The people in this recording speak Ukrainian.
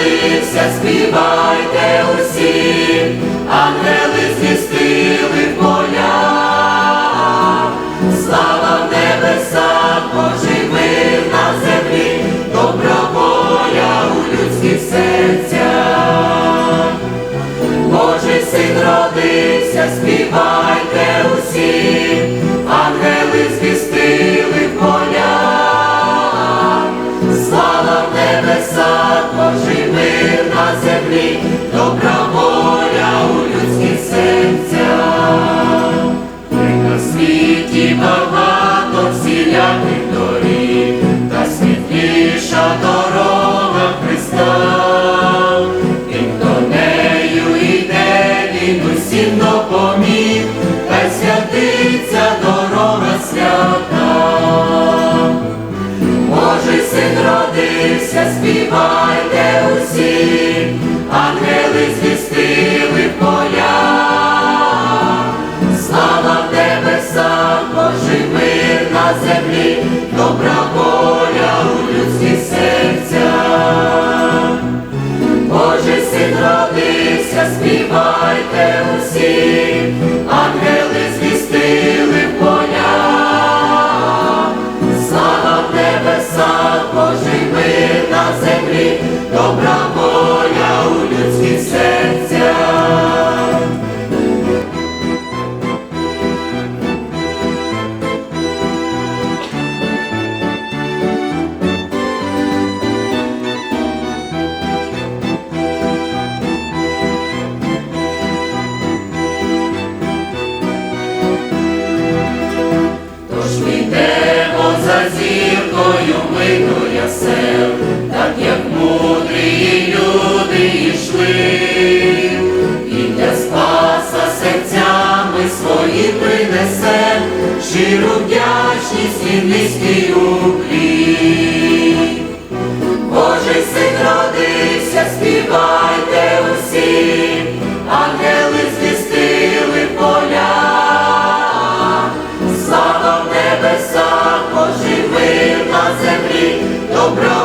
син родився, співайте усі, ангели звістили в полях. Слава в небесах, Божий мир на землі, добра воля у людських серцях. Божий син родився, співайте усі, всіляких доріг, та світліша дорога Христа. І хто нею йде, він усім допоміг, та й святиться дорога свята. Божий син родився, співайте усі, ангели звістили в на землі, усі, ангели зіркою сел, так як мудрі люди йшли, і для спаса серцями свої принесе, щиру вдячність і низький уклін. Слава